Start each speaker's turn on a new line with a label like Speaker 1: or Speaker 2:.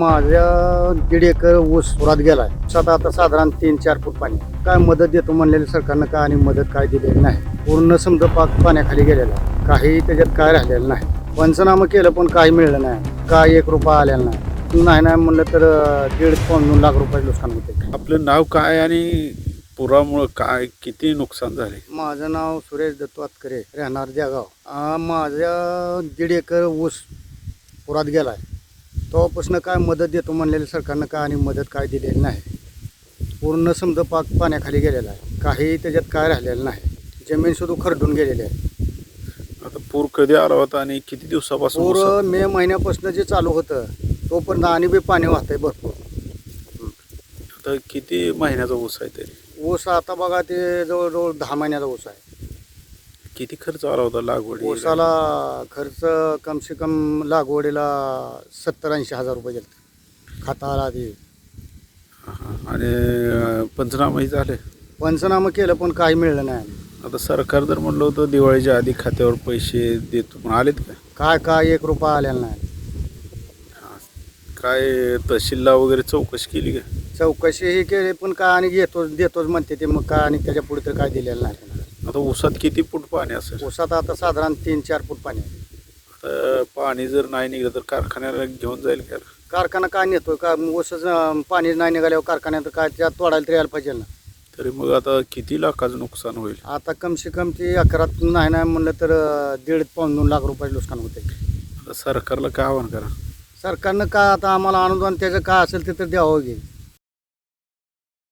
Speaker 1: माझ्या दीड एकर ऊस पुरात गेलाय. ऊसात आता साधारण तीन चार फूट पाणी. काय मदत देतो म्हणलेलं सरकारनं काय आणि मदत काय दिलेली नाही? पूर्ण समजा पाक पाण्याखाली गेलेला आहे. काही त्याच्यात काय राहिलेलं नाही. पंचनामा केलं पण काही मिळलं नाही. काय एक रुपया आलेला नाही. नाही नाही म्हणलं तर दीड पाऊण दोन लाख रुपये नुकसान होते
Speaker 2: आपलं नाव काय आणि पुरामुळं काय किती नुकसान झाले
Speaker 1: माझं नाव सुरेश दत्तू आतकरे राहणार देगाव आ, माझ्या दीड एकर ऊस पुरात गेलाय. तेव्हापासून काय मदत देतो म्हणलेलं सरकारनं काय आणि मदत काय दिलेली नाही. पूर्ण समजा पाक पाण्याखाली गेलेला आहे. काही त्याच्यात काय राहिलेलं नाही. जमीन सुद्धा खरडून गेलेली आहे.
Speaker 2: आता पूर कधी आला होता आणि किती दिवसापासून
Speaker 1: पूर? मे महिन्यापासून जे चालू होतं तोपर्यंत आणि बी पाणी वाहतंय भरपूर.
Speaker 2: आता किती महिन्याचा ऊस आहे तरी?
Speaker 1: ऊस आता बघा ते जवळजवळ दहा महिन्याचा ऊस आहे.
Speaker 2: किती खर्च आला होता लागवडी
Speaker 1: ऊसाला खर्च कम से कम लागवडीला सत्तर ऐंशी हजार रुपये गेले. खताला ते
Speaker 2: हा, आणि पंचनामाही झाले?
Speaker 1: पंचनामा केलं पण काही मिळलं नाही.
Speaker 2: आता सरकार जर म्हणलं होतं दिवाळीच्या आधी खात्यावर पैसे देतो पण आलेत का
Speaker 1: काय काय एक रुपया आलेला नाही.
Speaker 2: हा. काय तहसीलला वगैरे चौकशी केली का
Speaker 1: चौकशी ही केली पण काय आणि घेतोच देतोच म्हणते ते मग काय आणि त्याच्या पुढे तर काय दिलेलं नाही.
Speaker 2: आता ऊसात किती फूट पाणी असेल?
Speaker 1: ऊसात आता साधारण तीन चार फूट पाणी आहे.
Speaker 2: आता पाणी जर नाही निघलं तर कारखान्याला घेऊन जाईल का?
Speaker 1: कारखाना काय नेतोय? का ऊसच पाणी नाही निघाल्यावर कारखान्यात काय त्यात तोडायला तर यायला पाहिजे ना?
Speaker 2: तरी मग आता किती लाखाचं नुकसान होईल?
Speaker 1: आता कम से कम ते अकरात नाही नाही म्हणलं तर अं, दीड पाऊण दोन लाख रुपये नुकसान होते
Speaker 2: आता सरकारला काय आव्हान करा?
Speaker 1: सरकारनं काय आता आम्हाला अनुदान त्याचं काय असेल ते तर द्यावं घे